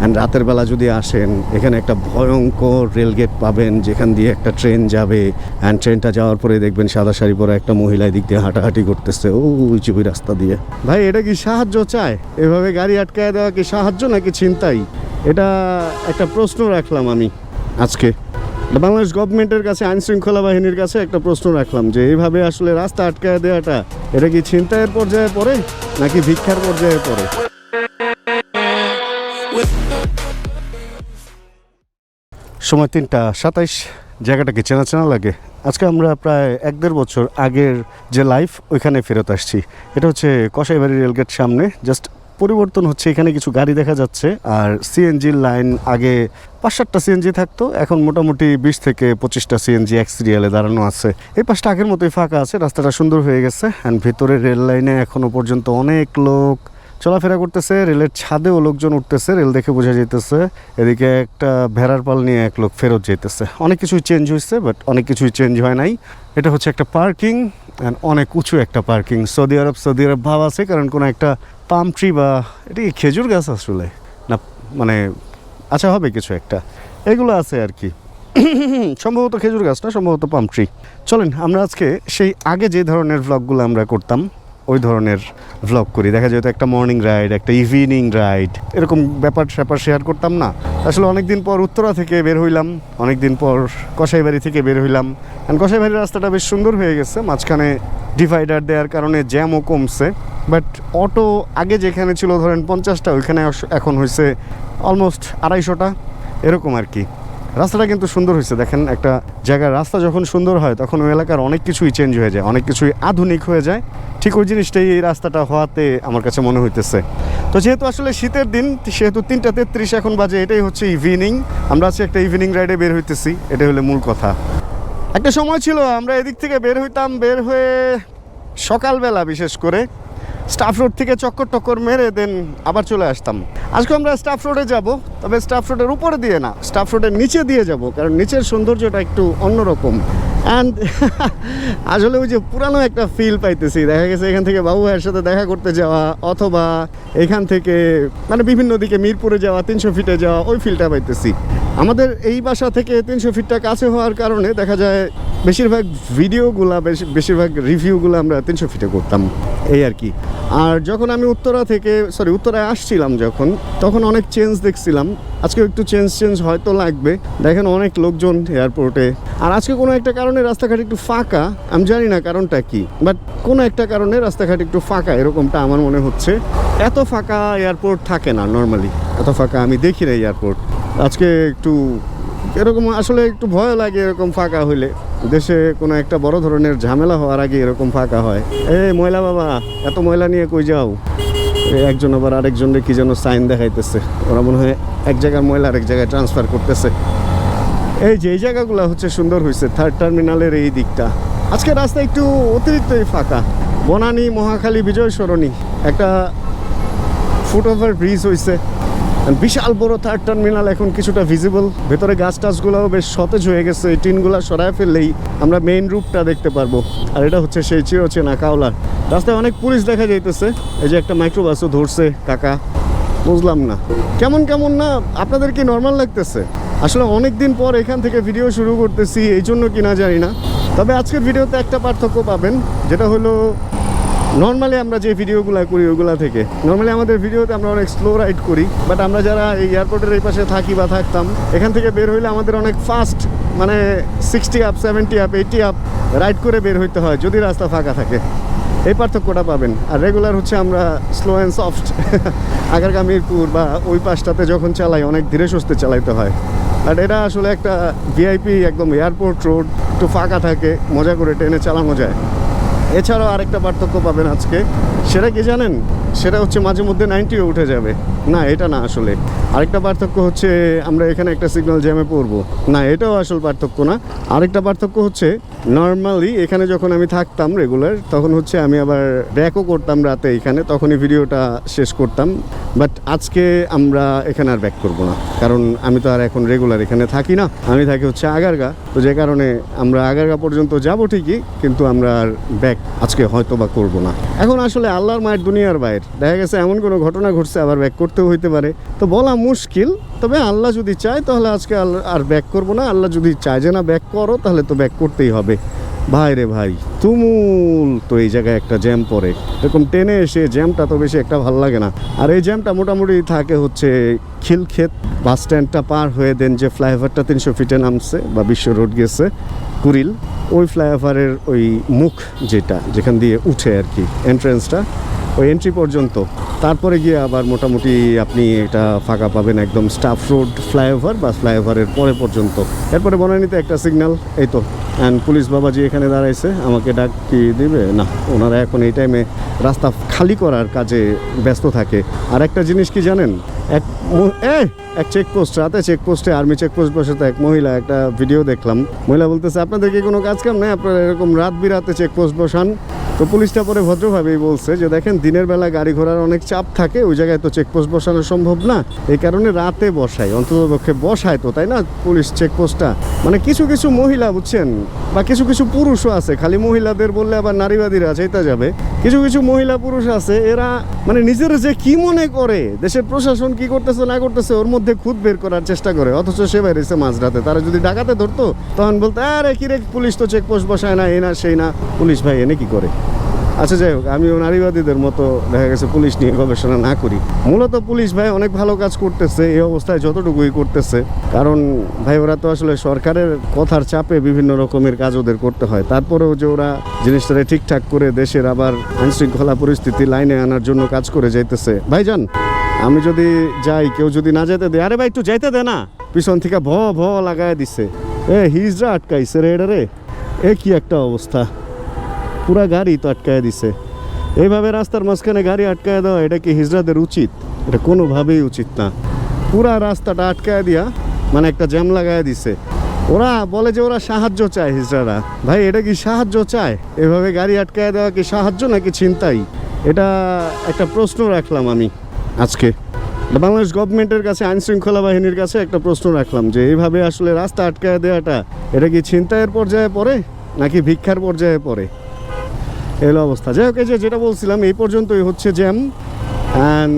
And রাতের বেলা যদি আসেন, এখানে একটা ভয়ঙ্কর রেলগেট পাবেন, যেখান দিয়ে একটা ট্রেন যাবে। অ্যান্ড ট্রেনটা যাওয়ার পরে দেখবেন সাদা শাড়ি পরা একটা মহিলা এদিক দিয়ে হাঁটাহাঁটি করতেছে। ও চুপি রাস্তা দিয়ে। ভাই, এটা কি সাহায্য চায়? এভাবে গাড়ি আটকায় দেওয়া কি সাহায্য নাকি চিন্তাই এটা একটা প্রশ্ন রাখলাম আমি আজকে। বাংলাদেশ গভর্নমেন্টের কাছে, আইন শৃঙ্খলা বাহিনীর কাছে একটা প্রশ্ন রাখলাম যে এইভাবে আসলে রাস্তা আটকায় দেওয়াটা, এটা কি ছিনতাইয়ের পর্যায়ে পড়ে নাকি ভিক্ষার পর্যায়ে পড়ে? সময় তিনটা সাতাইশ। জায়গাটাকে চেনা চেনা লাগে। আজকে আমরা প্রায় এক দেড় বছর আগের যে লাইফ ওইখানে ফেরত আসছি। এটা হচ্ছে কসাইবাড়ি রেলগেট সামনে। জাস্ট পরিবর্তন হচ্ছে, এখানে কিছু গাড়ি দেখা যাচ্ছে। আর সিএনজির লাইন আগে পাঁচ সাতটা সিএনজি থাকতো, এখন মোটামুটি বিশ থেকে পঁচিশটা সিএনজি এক সিরিয়ালে দাঁড়ানো আছে। এই পাশটা আগের মতোই ফাঁকা আছে, রাস্তাটা সুন্দর হয়ে গেছে। অ্যান্ড ভেতরে রেল লাইনে এখনও পর্যন্ত অনেক লোক চলাফেরা করতেছে, রেলের ছাদেও লোকজন উঠতেছে, রেল দেখে বোঝা যাইতেছে, এদিকে একটা ভেড়ার পাল নিয়ে এক লোক ফেরত যেতেছে অনেক কিছুই চেঞ্জ হয়েছে বাট অনেক কিছুই চেঞ্জ হয় নাই। এটা হচ্ছে একটা পার্কিং অ্যান্ড অনেক উঁচু একটা parking Saudi Arab Saudi Arab ভাব আছে, কারণ কোনো একটা পাম ট্রি বা, এটা খেজুর গাছ আসলে? না মানে আচ্ছা হবে কিছু একটা। এগুলো আছে আর কি। সম্ভবত খেজুর গাছ না, সম্ভবত পাম ট্রি চলেন, আমরা আজকে সেই আগে যে ধরনের ভ্লগগুলো আমরা করতাম ওই ধরনের ভ্লগ করি। দেখা যেত একটা মর্নিং রাইড একটা ইভিনিং রাইড এরকম ব্যাপার স্যাপার শেয়ার করতাম না। আসলে অনেক দিন পর উত্তরা থেকে বের হইলাম অনেক দিন পর কসাইবাড়ি থেকে বের হইলাম। কারণ কসাইবাড়ির রাস্তাটা বেশ সুন্দর হয়ে গেছে, মাঝখানে ডিভাইডার দেওয়ার কারণে জ্যামও কমছে। বাট অটো আগে যেখানে ছিল, ধরেন পঞ্চাশটা, ওইখানে এখন হয়েছে অলমোস্ট আড়াইশোটা। এরকম আর কি। রাস্তাটা কিন্তু সুন্দর হয়েছে। দেখেন একটা জায়গার রাস্তা যখন সুন্দর হয়, তখন ওই এলাকার অনেক কিছুই চেঞ্জ হয়ে যায়, অনেক কিছুই আধুনিক হয়ে যায়। ঠিক ওই জিনিসটাই এই রাস্তাটা হওয়াতে আমার কাছে মনে হইতেছে। তো যেহেতু আসলে শীতের দিন, সেহেতু তিনটা তেত্রিশ এখন বাজে, এটাই হচ্ছে ইভিনিং আমরা আজকে একটা ইভিনিং রাইডে বের হইতেছি, এটাই হলো মূল কথা। একটা সময় ছিল, আমরা এদিক থেকে বের হইতাম, বের হয়ে সকালবেলা বিশেষ করে স্টাফ রোড থেকে চক্কর টক্কর মেরে দেন আবার চলে আসতাম। আজকে আমরা স্টাফ রোডে যাব, তবে স্টাফ রোডের উপরে দিয়ে না, স্টাফ রোডের নিচে দিয়ে যাব, কারণ নিচের সৌন্দর্যটা একটু অন্যরকম। অ্যান্ড আসলে ওই যে পুরানো একটা ফিল পাইতেছি। দেখা গেছে এখান থেকে বাবু ভাইয়ের সাথে দেখা করতে যাওয়া, অথবা এখান থেকে মানে বিভিন্ন দিকে মিরপুরে যাওয়া, তিনশো ফিটে যাওয়া, ওই ফিলটা পাইতেছি। আমাদের এই বাসা থেকে তিনশো ফিটটা কাছে হওয়ার কারণে দেখা যায় বেশিরভাগ ভিডিওগুলা বেশি- বেশিরভাগ রিভিউগুলো আমরা তিনশো ফিটে করতাম। এই আর কি। আর যখন আমি উত্তরা থেকে সরি উত্তরায় আসছিলাম যখন, তখন অনেক চেঞ্জ দেখছিলাম। আজকে একটু চেঞ্জ চেঞ্জ হয়তো লাগবে। দেখেন অনেক লোকজন এয়ারপোর্টে আর আজকে কোনো একটা কারণে রাস্তাঘাট একটু ফাঁকা, আমি জানি না কারণটা কি বাট কোনো একটা কারণে রাস্তাঘাট একটু ফাঁকা, এরকমটা আমার মনে হচ্ছে। এত ফাঁকা এয়ারপোর্ট থাকে না নর্মালি এত ফাঁকা আমি দেখি না এয়ারপোর্ট আজকে একটু এরকম, আসলে একটু ভয় লাগে এরকম ফাঁকা হইলে। দেশে কোনো একটা বড় ধরনের ঝামেলা হওয়ার আগে এরকম ফাঁকা হয়। এ ময়লা বাবা, এত ময়লা নিয়ে কই যাও? একজন আবার আরেকজনের কি যেন সাইন দেখাইতেছে। ওরা মনে হয় এক জায়গার ময়লা আরেক জায়গায় ট্রান্সফার করতেছে। এই যে, এই জায়গাগুলো হচ্ছে সুন্দর হয়েছে থার্ড টার্মিনালের এই দিকটা। আজকে রাস্তা একটু অতিরিক্তই ফাঁকা। বনানী, মহাখালী বিজয় সরণী একটা ফুট ওভার ব্রিজ হয়েছে বিশাল বড় থার্ড টার্মিনাল এখন কিছুটা ভিজিবল ভেতরে গাছ টাছগুলোও বেশ সতেজ হয়ে গেছে, এই টিনগুলো সরায় ফেললেই আমরা মেইন রুটটা দেখতে পারব। আর এটা হচ্ছে সেই চিরচেনা কাওলার। রাস্তায় অনেক পুলিশ দেখা যাইতেছে। এই যে একটা মাইক্রোবাসও ধরছে, কাকা। বুঝলাম না। কেমন কেমন না, আপনাদের কি নর্মাল লাগতেছে? আসলে অনেক দিন পর এখান থেকে ভিডিও শুরু করতেছি, এই জন্য কিনা জানি না। তবে আজকের ভিডিওতে একটা পার্থক্য পাবেন, যেটা হলো নর্মালি আমরা যে ভিডিওগুলো করি ওগুলা থেকে। নর্মালি আমাদের ভিডিওতে আমরা অনেক স্লো রাইড করি বাট আমরা যারা এই এয়ারপোর্টের এই পাশে থাকি বা থাকতাম, এখান থেকে বের হইলে আমাদের অনেক ফাস্ট মানে sixty up seventy up eighty up ride করে বের হইতে হয়, যদি রাস্তা ফাঁকা থাকে। এই পার্থক্যটা পাবেন। আর রেগুলার হচ্ছে আমরা slow and soft Agargaon Mirpur বা ওই পাশটাতে যখন চালাই, অনেক ধীরে সুস্থে চালাইতে হয়। বাট এটা আসলে একটা ভিআইপি একদম এয়ারপোর্ট রোড একটু ফাঁকা থাকে, মজা করে ট্রেনে চালানো যায়। এছাড়াও আরেকটা পার্থক্য পাবেন আজকে, সেটা কি জানেন? সেটা হচ্ছে মাঝে মধ্যে নাইনটিও উঠে যাবে। না, এটা না আসলে। আরেকটা পার্থক্য হচ্ছে, আমরা এখানে একটা সিগন্যাল জ্যামে পড়ব। না, এটাও আসল পার্থক্য না। আরেকটা পার্থক্য হচ্ছে নর্মালি এখানে যখন আমি থাকতাম রেগুলার তখন হচ্ছে আমি আবার ব্যাকও করতাম রাতে এখানে, তখনই ভিডিওটা শেষ করতাম। বাট আজকে আমরা এখানে আর ব্যাক করব না। কারণ আমি তো আর এখন রেগুলার এখানে থাকি না। আমি থাকি হচ্ছে আগারগা। তো যে কারণে আমরা আগারগা পর্যন্ত যাব ঠিকই, কিন্তু আমরা আর ব্যাক আজকে হয়তো বা করব না। এখন আসলে আল্লাহর মায়ের দুনিয়ার বাইরে ভাইয়ের দেখা গেছে এমন কোনো ঘটনা ঘটছে, আবার ব্যাক করতেও হইতে পারে। তো বলা মুশকিল, তবে আল্লাহ যদি চায় তাহলে আজকে আর ব্যাক করব না। আল্লাহ যদি চায় যে না, ব্যাক করো, তাহলে তো ব্যাক করতেই হবে। ভাই রে ভাই, তুমুল তো এই জায়গায় একটা জ্যাম পড়ে। এরকম টেনে এসে জ্যামটা তো বেশি একটা ভালো লাগে না। আর এই জ্যামটা মোটামুটি থাকে হচ্ছে খিলক্ষেত। বাস স্ট্যান্ডটা পার হয়ে দেন যে ফ্লাইওভারটা তিনশো ফিটে নামছে, বা বিশ্ব রোড গেছে, কুরিল। ওই ফ্লাইওভারের ওই মুখ যেটা, যেখান দিয়ে উঠে আর কি এন্ট্রেন্সটা ওই এন্ট্রি পর্যন্ত। তারপরে গিয়ে আবার মোটামুটি আপনি এটা ফাঁকা পাবেন একদম স্টাফ রোড ফ্লাইওভার বা ফ্লাইওভারের পরে পর্যন্ত। এরপরে বনানীতে একটা সিগন্যাল এই তো। অ্যান্ড পুলিশ বাবাজি এখানে দাঁড়াইছে, আমাকে ডাক কি দিবে? না, ওনারা এখন এই টাইমে রাস্তা খালি করার কাজে ব্যস্ত থাকে। আর একটা জিনিস কি জানেন? এক এক চেকপোস্ট রাতে চেকপোস্টে আর্মি চেকপোস্ট বসে তো এক মহিলা একটা ভিডিও দেখলাম। মহিলা বলতেছে, আপনাদের কি কোনো কাজ কাম নেই? আপনারা এরকম রাত বিরাতে চেকপোস্ট বসান। তো পুলিশটা পরে ভদ্রভাবেই বলছে যে, দেখেন, দিনের বেলা গাড়ি ঘোড়ার অনেক চাপ থাকে, ওই জায়গায় তো চেকপোস্ট বসানো সম্ভব না। এই কারণে রাতে বসায় অন্তত পক্ষে বসায় তো, তাই না, পুলিশ চেকপোস্টটা মানে কিছু কিছু মহিলা, বুঝছেন, বা কিছু কিছু পুরুষও আছে, খালি মহিলাদের বললে আবার নারীবাদীরা চাইতে যাবে। কিছু কিছু মহিলা পুরুষ আছে, এরা মানে নিজের যে কি মনে করে, দেশের প্রশাসন কি করতেছে, না করতেছে, ওর মধ্যে খুদ বের করার চেষ্টা করে। অথচ সে বাইরেছে মাঝরাতে, তারা যদি ডাকাতে ধরতো, তখন বলতো, আরে কি রে পুলিশ তো চেকপোস্ট বসায় না, এই না, সেই না। পুলিশ ভাই, এনে কি করে? আচ্ছা যাই হোক, আমিও নারীবাদীদের মতো দেখা গেছে পুলিশ নিয়ে গবেষণা না করি। মূলত পুলিশ ভাই অনেক ভালো কাজ করতেছে, এই অবস্থায় যতটুকুই করতেছে। কারণ ভাই, ওরা তো আসলে সরকারের কথার চাপে বিভিন্ন রকমের কাজ ওদের করতে হয়। তারপরেও যে ওরা জিনিসটাকে ঠিকঠাক করে দেশের আবার আইনশৃঙ্খলা পরিস্থিতি লাইনে আনার জন্য কাজ করে যাইতেছে। ভাইজান আমি যদি যাই, কেউ যদি না যেতে দেয়, আরে ভাই, একটু যাইতে দে না। পিছন থেকে ভ ভ লাগায় দিছে। এ হিজরা আটকাইছে রে রে। এ, কি একটা অবস্থা। পুরা গাড়ি তো আটকায় দিছে। এইভাবে রাস্তার মাঝখানে গাড়ি আটকায় দেওয়া, এটা কি হিজড়াদের উচিত? এটা কোনোভাবেই উচিত না। পুরা রাস্তাটা আটকায় দিয়া মানে একটা জ্যাম লাগায় দিছে। ওরা বলে যে ওরা সাহায্য চায় হিজড়ারা ভাই, এটা কি সাহায্য চায়? এভাবে গাড়ি আটকায় দেওয়া কি সাহায্য নাকি ছিনতাই? এটা একটা প্রশ্ন রাখলাম আমি আজকে। বাংলাদেশ গভর্নমেন্টের কাছে, আইন শৃঙ্খলা বাহিনীর কাছে একটা প্রশ্ন রাখলাম যে, এইভাবে আসলে রাস্তা আটকায় দেওয়াটা, এটা কি ছিনতাইয়ের পর্যায়ে পড়ে নাকি ভিক্ষার পর্যায়ে পড়ে? এলো অবস্থা। যাই হোক, এই যে যেটা বলছিলাম, এই পর্যন্তই হচ্ছে জ্যাম। অ্যান্ড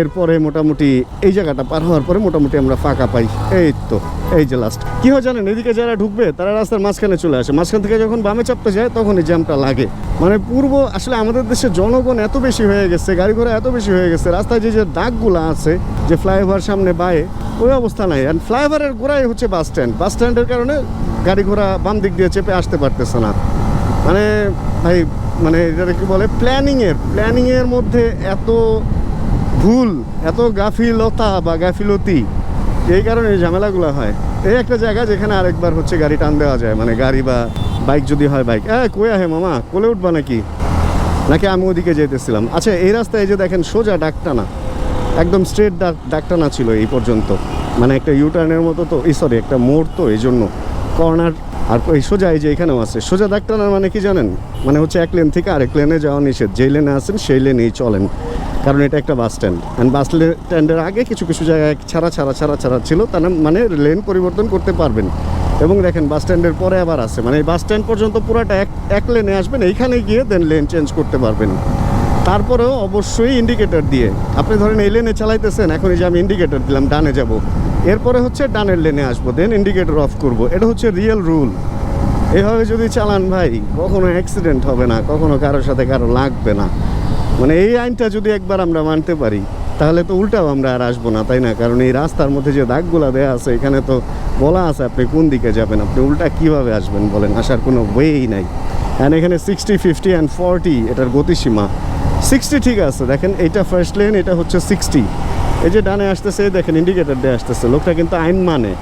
এরপরে মোটামুটি এই জায়গাটা পার হওয়ার পরে মোটামুটি আমরা ফাঁকা পাই। এই তো, এই যে লাস্ট কি হয় জানেন, এদিকে যারা ঢুকবে, তারা রাস্তার মাঝখানে চলে আসে। মাঝখান থেকে যখন বামে চাপতে যায় তখন এই জ্যামটা লাগে। মানে পূর্ব, আসলে আমাদের দেশে জনগণ এত বেশি হয়ে গেছে গাড়ি ঘোড়া এত বেশি হয়ে গেছে, রাস্তায় যে যে দাগগুলো আছে, যে ফ্লাইওভার সামনে বায়ে, ওই অবস্থা নাই। আর ফ্লাইওভারের গোড়াই হচ্ছে বাস স্ট্যান্ড। বাস স্ট্যান্ডের কারণে গাড়ি ঘোড়া বাম দিক দিয়ে চেপে আসতে পারতেছে না। মানে ভাই মানে এটা কি বলে? প্ল্যানিংয়ের প্ল্যানিংয়ের মধ্যে এত ভুল, এত গাফিলতা বা গাফিলতি, এই কারণে ঝামেলাগুলো হয়। এই একটা জায়গা যেখানে আরেকবার হচ্ছে গাড়ি টান দেওয়া যায় মানে গাড়ি বা বাইক যদি হয় বাইক। হ্যাঁ কই আহে মামা? কোলে উঠবা নাকি? নাকি আমি ওদিকে যেতেছিলাম আচ্ছা এই রাস্তায় যে দেখেন সোজা ডাকটানা, একদম স্ট্রেট ডাক, ডাকটানা ছিল এই পর্যন্ত। মানে একটা ইউটার্নের মতো তো, এই সরি একটা মোড় তো, এই জন্য। কর্নার আর এই সোজা এই যে এখানেও আছে। সোজা ডাকটানার মানে কি জানেন? মানে হচ্ছে এক লেন থেকে আরেক লেনে যাওয়া নিষেধ। যেই লেনে আছেন সেই লেনেই চলেন। কারণ এটা একটা বাস স্ট্যান্ড অ্যান্ড বাস স্ট্যান্ডের আগে কিছু কিছু জায়গায় ছাড়া ছাড়া ছাড়া ছাড়া ছিল। তার মানে লেন পরিবর্তন করতে পারবেন। এবং দেখেন বাস স্ট্যান্ডের পরে আবার আছে। মানে এই বাস স্ট্যান্ড পর্যন্ত পুরাটা এক এক লেনে আসবেন। এইখানে গিয়ে দেন লেন চেঞ্জ করতে পারবেন। তারপরেও অবশ্যই ইন্ডিকেটর দিয়ে। আপনি ধরেন এই লেনে চালাইতেছেন। এখন এই যে আমি ইন্ডিকেটর দিলাম, ডানে যাব। এরপরে হচ্ছে ডানের লেনে আসব দেন ইন্ডিকেটর অফ করব। এটা হচ্ছে রিয়েল রুল এভাবে যদি চালান ভাই, কখনো অ্যাক্সিডেন্ট হবে না, কখনো কারোর সাথে কারও লাগবে না। মানে এই আইনটা যদি একবার আমরা মানতে পারি, তাহলে তো উল্টাও আমরা আর আসব না, তাই না? কারণ এই রাস্তার মধ্যে যে দাগগুলো দেওয়া আছে, এখানে তো বলা আছে আপনি কোন দিকে যাবেন, আপনি উল্টা কীভাবে আসবেন বলেন, আসার কোনো ওয়েই নাই। অ্যান্ড এখানে সিক্সটি ফিফটি অ্যান্ড ফর্টি এটার গতিসীমা। সিক্সটি ঠিক আছে, দেখেন, এইটা ফার্স্ট লেন এটা হচ্ছে সিক্সটি এই যে ডানে আসতেছে দেখেন ইন্ডিকেটার দিয়ে আসতেছে। লোকটা কিন্তু আইন মানে।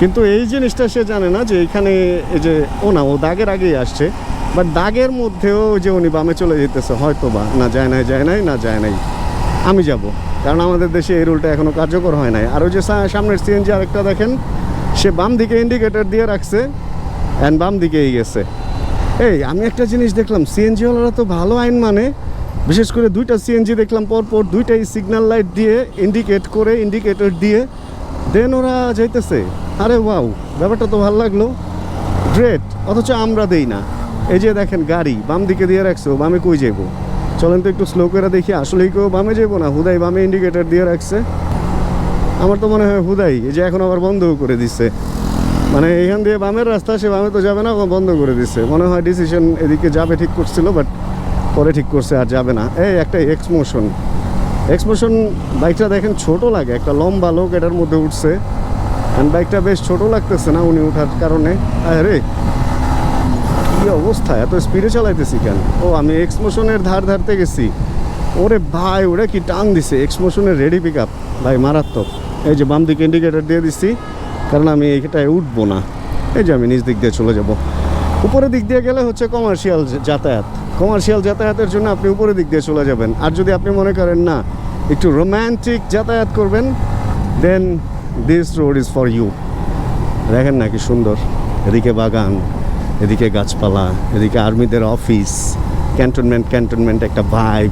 কিন্তু এই জিনিসটা সে জানে না যে এখানে এই যে ও না ও দাগের আগেই আসছে। বাট দাগের মধ্যেও যে উনি বামে চলে যেতেছে হয়তো বা না যায় নাই যায় নাই, না যায় নাই। আমি যাব। কারণ আমাদের দেশে এই রুলটা এখনও কার্যকর হয় নাই। আর ওই যে সামনের সিএনজি আরেকটা দেখেন, সে বাম দিকে ইন্ডিকেটার দিয়ে রাখছে অ্যান্ড বাম দিকেই গেছে। এই, আমি একটা জিনিস দেখলাম, সিএনজিওয়ালারা তো ভালো আইন মানে। বিশেষ করে দুইটা সিএনজি দেখলাম, পরপর দুইটাই সিগন্যাল লাইট দিয়ে ইন্ডিকেট করে ইন্ডিকেটর দিয়ে। দেন ওরা যাইতেছে। আরে ওয়াও ব্যাপারটা তো ভালো লাগল। গ্রেট অথচ আমরা দেই না। এই যে দেখেন গাড়ি, বাম দিকে দিয়ে রাখছো বামে কই যাইবো? চলেন তো একটু স্লো করে দেখি, আসলেই কেউ বামে যাব না? হুদাই বামে ইন্ডিকেটর দিয়ে রাখছে। আমার তো মনে হয় হুদাই, এই যে এখন আবার বন্ধও করে দিচ্ছে মানে এখান দিয়ে বামের রাস্তা, সে বামে তো যাবে না বন্ধ করে দিচ্ছে মনে হয় ডিসিশন এদিকে যাবে ঠিক করছিল বাট পরে ঠিক করছে আর যাবে না। এই একটা এক্সমোশন এক্সমোশন বাইকটা দেখেন ছোট লাগে, একটা লম্বা লোক এটার মধ্যে উঠছে। বাইকটা বেশ ছোট লাগতেছে না উনি ওঠার কারণে? আরে কি অবস্থা, এত স্পিডে চালাইতেছি কেন? ও, আমি এক্সমোশনের ধার ধারতে গেছি। ওরে ভাই, ওরা কি টান দিছে। এক্সমোশনের রেডি পিক আপ ভাই, মারাত্মক। এই যে বাম দিকে ইন্ডিকেটার দিয়ে দিচ্ছি কারণ আমি এইটায় উঠবো না। এই যে আমি নিজ দিক দিয়ে চলে যাব। উপরের দিক দিয়ে গেলে হচ্ছে কমার্শিয়াল যাতায়াত। কমার্শিয়াল যাতায়াতের জন্য আপনি উপরের দিক দিয়ে চলে যাবেন। আর যদি আপনি মনে করেন, না, একটু রোম্যান্টিক যাতায়াত করবেন then this road is for you দেখেন না কি সুন্দর? এদিকে বাগান, এদিকে গাছপালা, এদিকে আর্মিদের অফিস ক্যান্টনমেন্ট ক্যান্টনমেন্ট একটা ভাইব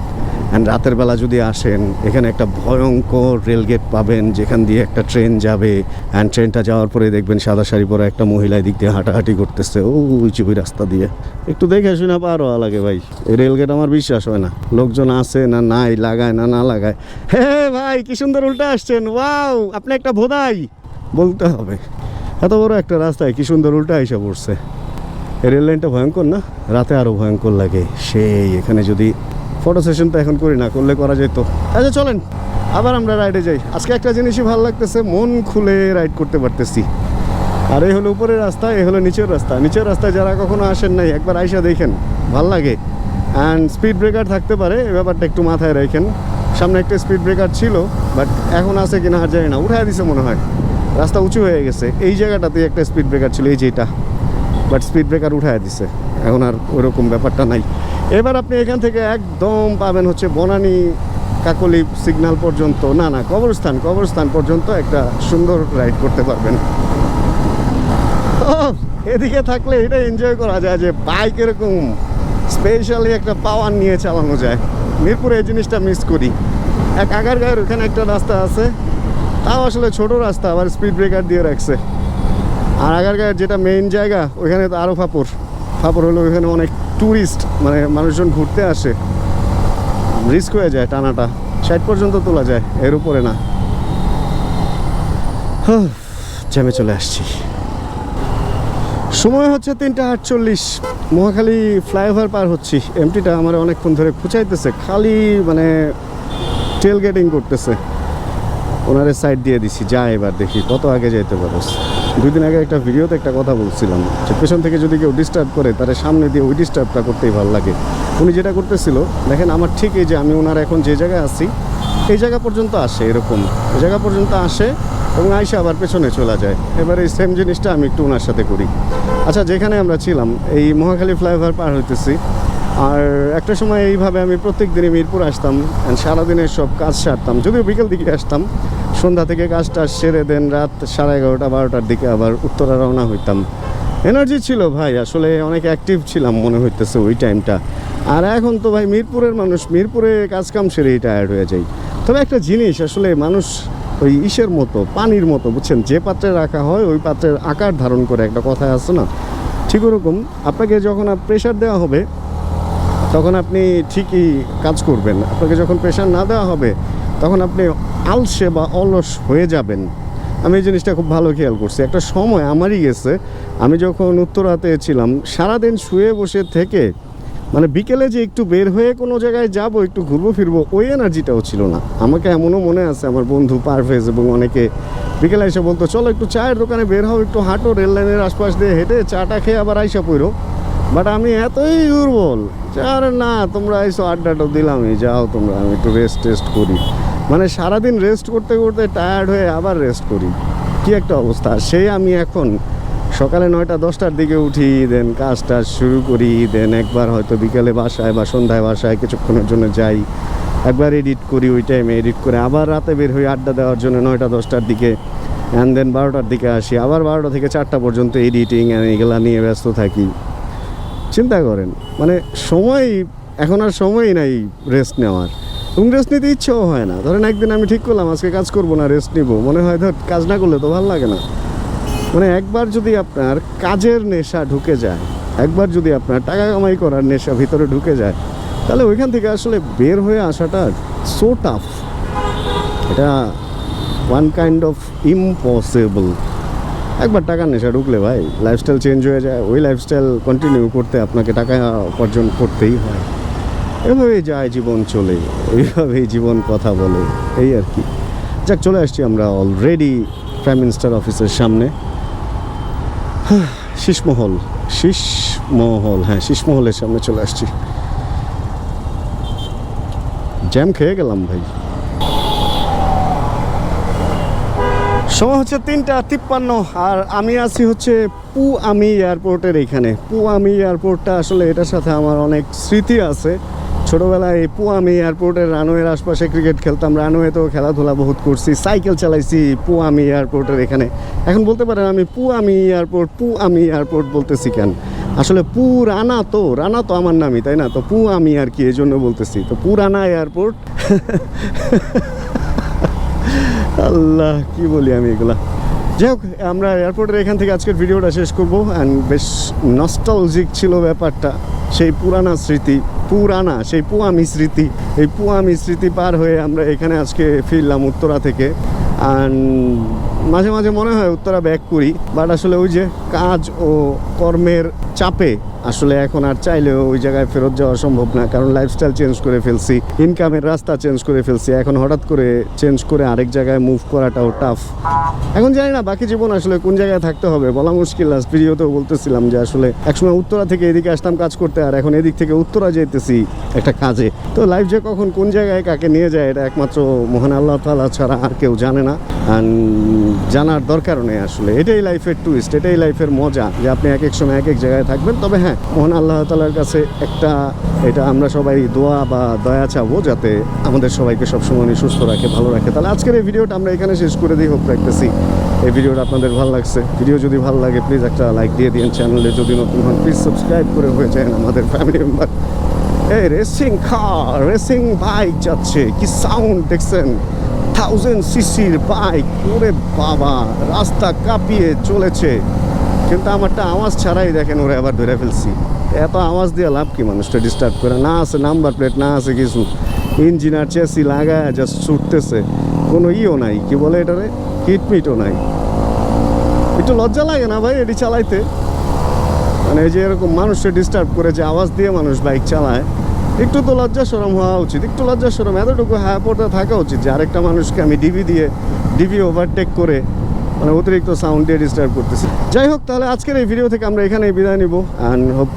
অ্যান্ড রাতের বেলা যদি আসেন, এখানে একটা ভয়ঙ্কর রেলগেট পাবেন, যেখান দিয়ে একটা ট্রেন যাবে। অ্যান্ড ট্রেনটা যাওয়ার পরে দেখবেন সাদা শাড়ি পরা একটা মহিলা এদিক দিয়ে হাঁটাহাঁটি করতেছে। ও ওই রাস্তা দিয়ে। একটু দেখে শুনে পার লাগে ভাই। এই রেলগেট আমার বিশ্বাস হয় না। লোকজন আসে না নাই, লাগায় না না লাগায়। হে ভাই, কি সুন্দর উল্টা আসছেন। ওয়াও, আপনি একটা ভোদাই। বলতে হবে। এত বড় একটা রাস্তায় কি সুন্দর উল্টা এসে পড়ছে। রেল লাইনটা ভয়ঙ্কর না? রাতে আরও ভয়ঙ্কর লাগে। সেই, এখানে যদি ফটো সেশন তো এখন করি না, করলে করা যেত। আচ্ছা চলেন, আবার আমরা রাইডে যাই। আজকে একটা জিনিসই ভালো লাগতেছে, মন খুলে রাইড করতে পারতেছি। আর এই হলো উপরের রাস্তা, এই হলো নিচের রাস্তা। নিচের রাস্তায় যারা কখনো আসেন নাই, একবার আইসা দেখেন, ভালো লাগে। অ্যান্ড স্পিড ব্রেকার থাকতে পারে, এই ব্যাপারটা একটু মাথায় রাখেন। সামনে একটা স্পিড ব্রেকার ছিল বাট এখন আছে কিনা আর জানি না, উঠায় দিছে মনে হয়। রাস্তা উঁচু হয়ে গেছে। এই জায়গাটাতে একটা স্পিড ব্রেকার ছিল, এই যেটা বাট স্পিড ব্রেকার উঠায় দিছে। এখন আর ওরকম ব্যাপারটা নাই। এবার আপনি এখান থেকে একদম পাবেন হচ্ছে বনানী কাকলি সিগন্যাল পর্যন্ত। না না, কবরস্থান কবরস্থান পর্যন্ত একটা সুন্দর রাইড করতে পারবেন। এদিকে থাকলে এটা এনজয় করা যায় যে বাইক এরকম স্পেশালি একটা পাওয়ার নিয়ে চালানো যায়। মিরপুরে এই জিনিসটা মিস করি। এক আগারগাঁয়ের ওখানে একটা রাস্তা আছে, তাও আসলে ছোট রাস্তা, আবার স্পিড ব্রেকার দিয়ে রাখছে। আর আগারগাঁয়ের যেটা মেইন জায়গা, ওইখানে তো আরও ফাপড় ফাপড় হলো ওইখানে অনেক ট্যুরিস্ট মানে মানুষজন ঘুরতে আসে রিস্ক হয়ে যায় টানাটা। ষাট পর্যন্ত তোলা যায়, এর উপরে না। জ্যামে চলে আসছি। সময় হচ্ছে তিনটা আটচল্লিশ। মহাখালী ফ্লাইওভার পার হচ্ছি। এমটিটা আমার অনেকক্ষণ ধরে খুঁচাইতেছে, খালি মানে টেল গেটিং করতেছে। ওনারে সাইড দিয়ে দিছি, যা এবার দেখি, কত আগে যাইতে পারো। দুই দিন আগে একটা ভিডিওতে একটা কথা বলছিলাম যে পেছন থেকে যদি কেউ ডিস্টার্ব করে তাহলে সামনে দিয়ে ওই ডিস্টার্বটা করতেই ভালো লাগে। উনি যেটা করতেছিল, দেখেন আমার ঠিক এই যে আমি ওনার এখন যে জায়গায় আছি, এই জায়গা পর্যন্ত আসে এরকম। এই জায়গা পর্যন্ত আসে এবং আইসা আবার পেছনে চলে যায়। এবার এই সেম জিনিসটা আমি একটু ওনার সাথে করি। আচ্ছা যেখানে আমরা ছিলাম, এই মহাখালী ফ্লাইওভার পার হইতেছি আর একটা সময় এইভাবে আমি প্রত্যেক দিনই মিরপুর আসতাম সারাদিনের সব কাজ সারতাম। যদিও বিকেল দিকে আসতাম, সন্ধ্যা থেকে কাজটা সেরে দেন রাত সাড়ে এগারোটা, বারোটার দিকে আবার উত্তরা রওনা হইতাম। এনার্জি ছিল ভাই, আসলে অনেক অ্যাক্টিভ ছিলাম মনে হইতেছে ওই টাইমটা আর এখন তো ভাই মিরপুরের মানুষ, মিরপুরে কাজ কাম সেরেই টায়ার্ড হয়ে যায় তবে একটা জিনিস, আসলে মানুষ ওই ইসের মতো, পানির মতো, বুঝছেন? যে পাত্রে রাখা হয়, ওই পাত্রের আকার ধারণ করে একটা কথা আছে না? ঠিক ওরকম। আপনাকে যখন প্রেশার দেওয়া হবে তখন আপনি ঠিকই কাজ করবেন। আপনাকে যখন প্রেশার না দেওয়া হবে, তখন আপনি আলসে বা অলস হয়ে যাবেন। আমি এই জিনিসটা খুব ভালো খেয়াল করছি। একটা সময় আমারই গেছে, আমি যখন উত্তরাতে ছিলাম, সারাদিন শুয়ে বসে থেকে মানে বিকেলে যে একটু বের হয়ে কোনো জায়গায় যাব, একটু ঘুরবো ফিরবো, ওই এনার্জিটাও ছিল না। আমাকে এমনও মনে আছে আমার বন্ধু পারভেজ এবং অনেকে বিকেলে এসে বলতো, চলো একটু চায়ের দোকানে বের হও, একটু হাঁটো, রেল লাইনের আশপাশ দিয়ে হেঁটে চাটা খেয়ে আবার আইসা পড়ো। বাট আমি এতই দুর্বল। আরে না, তোমরা এসো, আড্ডাটা দিলামই যাও তোমরা, আমি একটু রেস্ট টেস্ট করি। মানে সারাদিন রেস্ট করতে করতে টায়ার্ড হয়ে আবার রেস্ট করি। কি একটা অবস্থা। সেই আমি এখন সকালে নয়টা, দশটার দিকে উঠি দেন কাজ টাজ শুরু করি দেন একবার হয়তো বিকেলে বাসায় বা সন্ধ্যায় বাসায় কিছুক্ষণের জন্য যাই। একবার এডিট করি ওই টাইমে এডিট করে আবার রাতে বের হই আড্ডা দেওয়ার জন্য নয়টা, দশটার দিকে। অ্যান্ড দেন বারোটার দিকে আসি। আবার বারোটা থেকে চারটা পর্যন্ত এডিটিং এগুলা নিয়ে ব্যস্ত থাকি। চিন্তা করেন। মানে সময়, এখন আর সময়ই নাই রেস্ট নেওয়ার। এবং রেস্ট নিতে ইচ্ছেও হয় না। ধরেন একদিন আমি ঠিক করলাম, আজকে কাজ করব না রেস্ট নিব। মনে হয়, ধর, কাজ না করলে তো ভালো লাগে না। মানে একবার যদি আপনার কাজের নেশা ঢুকে যায়, একবার যদি আপনার টাকা কামাই করার নেশা ভিতরে ঢুকে যায়, তাহলে ওইখান থেকে আসলে বের হয়ে আসাটা সো টাফ এটা ওয়ান কাইন্ড অফ ইম্পসিবল একবার টাকার নেশা ঢুকলে ভাই লাইফস্টাইল চেঞ্জ হয়ে যায়। ওই লাইফস্টাইল কন্টিনিউ করতে আপনাকে টাকা উপার্জন করতেই হয়। এভাবেই যায় জীবন চলে এইভাবেই জীবন কথা বলে, এই আর কি। যাক, চলে আসছি আমরা অলরেডি প্রাইম মিনিস্টার অফিসের সামনে। শীষমহল শীষমহল হ্যাঁ শীষমহলের সামনে চলে আসছি। জ্যাম খেয়ে গেলাম ভাই। সময় হচ্ছে তিনটা তিপ্পান্ন, আর আমি আছি হচ্ছে পু আমি এয়ারপোর্টের এখানে। পু আমি এয়ারপোর্টটা আসলে এটার সাথে আমার অনেক স্মৃতি আছে। ছোটোবেলায় পু আমি এয়ারপোর্টের রানওয়ের আশপাশে ক্রিকেট খেলতাম। রানওয়েতেও খেলাধুলা বহুত করছি, সাইকেল চালাইছি পু আমি এয়ারপোর্টের এখানে। এখন বলতে পারেন আমি পু আমি এয়ারপোর্ট পু আমি এয়ারপোর্ট বলতেছি কেন? আসলে পু রানা তো রানা তো আমার নামই, তাই না? তো পু আমি আর কি, এই জন্য বলতেছি। তো পু রানা এয়ারপোর্ট। আল্লাহ, কি বলি আমি এগুলা? যাই হোক, আমরা এয়ারপোর্টের এখান থেকে আজকের ভিডিওটা শেষ করব অ্যান্ড বেশ নস্টালজিক ছিল ব্যাপারটা। সেই পুরানা স্মৃতি, পুরানা, সেই পুয়ামি স্মৃতি, এই পুয়ামি স্মৃতি পার হয়ে আমরা এখানে আজকে ফিরলাম উত্তরা থেকে। অ্যান্ড মাঝে মাঝে মনে হয় উত্তরা ব্যাক করি বাট আসলে ওই যে কাজ ও কর্মের চাপে আসলে এখন আর চাইলেও ওই জায়গায় ফেরত যাওয়া সম্ভব না, কারণ লাইফস্টাইল চেঞ্জ করে ফেলছি ইনকামের রাস্তা চেঞ্জ করে ফেলছি, এখন হঠাৎ করে চেঞ্জ করে আরেক জায়গায় মুভ করাটাও টাফ এখন জানি না, বাকি জীবন আসলে কোন জায়গায় থাকতে হবে, বলা মুশকিল। লাস্ট ভিডিওতেও বলতেছিলাম যে আসলে একসময় উত্তরা থেকে এদিকে আসতাম কাজ করতে, আর এখন এদিক থেকে উত্তরা যেতেছি একটা কাজে। তো লাইফ যে কখন কোন জায়গায় কাকে নিয়ে যায়, এটা একমাত্র মহান আল্লাহ তালা ছাড়া আর কেউ জানে না। জানার দরকার নেই আসলে। এটাই লাইফের টুইস্ট এটাই লাইফের মজা যে আপনি এক এক সময় এক এক জায়গায় থাকবেন। তবে হ্যাঁ মহান আল্লাহ তালার কাছে একটা এটা আমরা সবাই দোয়া বা দয়া চাবো যাতে আমাদের সবাইকে সবসময় সুস্থ রাখে, ভালো রাখে। তাহলে আজকের এই ভিডিওটা আমরা এখানে শেষ করে দিই হোপ রাখতেছি। এই ভিডিওটা আপনাদের ভালো লাগছে। ভিডিও যদি ভালো লাগে প্লিজ একটা লাইক দিয়ে দিন চ্যানেলে যদি নতুন হন প্লিজ সাবস্ক্রাইব করে হয়ে যায় আমাদের ফ্যামিলি মেম্বার এই রেসিং কার রেসিং বাইক যাচ্ছে। কি সাউন্ড দেখছেন? থাউজেন্ড সিসির বাইক ওরে বাবা, রাস্তা কাঁপিয়ে চলেছে। কিন্তু আমারটা আওয়াজ ছাড়াই দেখেন ওরা আবার ধরে ফেলছি। এত আওয়াজ দিয়ে লাভ কি মানুষটা ডিস্টার্ব করে? না আছে নাম্বার প্লেট না আছে কিছু। ইঞ্জিন আর চেসি লাগায় জাস্ট ছুটতেছে। কোনো ইও নাই, কি বলে এটারে? কিটমিটও নাই। একটু লজ্জা লাগে না ভাই এটি চালাইতে? মানে এই যে এরকম মানুষকে ডিস্টার্ব করে যে আওয়াজ দিয়ে মানুষ বাইক চালায়, একটু তো লজ্জা সরম হওয়া উচিত। একটু লজ্জা সরম, এতটুকু হ্যাঁ পড়তে থাকা উচিত যে আরেকটা মানুষকে আমি ডিবি দিয়ে ডিবি ওভারটেক করে মানে অতিরিক্ত সাউন্ড দিয়ে ডিস্টার্ব করতেছি। যাই হোক তাহলে আজকের এই ভিডিও থেকে আমরা এখানেই বিদায় নিব অ্যান্ড হোপ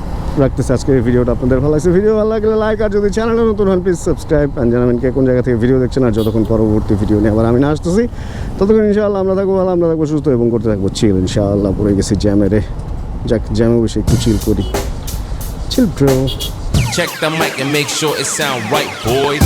রাখতেছি আজকের এই ভিডিওটা আপনাদের ভালো লাগছে ভিডিও ভালো লাগলে লাইক আর যদি চ্যানেলে নতুন হন প্লিজ সাবস্ক্রাইব অ্যান্ড জানাবেন কে কোন জায়গা থেকে ভিডিও দেখছেন আর যতক্ষণ পরবর্তী ভিডিও নিয়ে আবার আমি না আসতেছি। ততক্ষণ ইনশাআল্লাহ আমরা থাকব ভালো আমরা থাকব সুস্থ এবং করতে থাকব চিল ইনশাআল্লাহ পড়ে গেছি জ্যামেরে যাক জ্যামে বসে একটু চিল করি। Chill bro Check the mic and make sure it sound right, boys.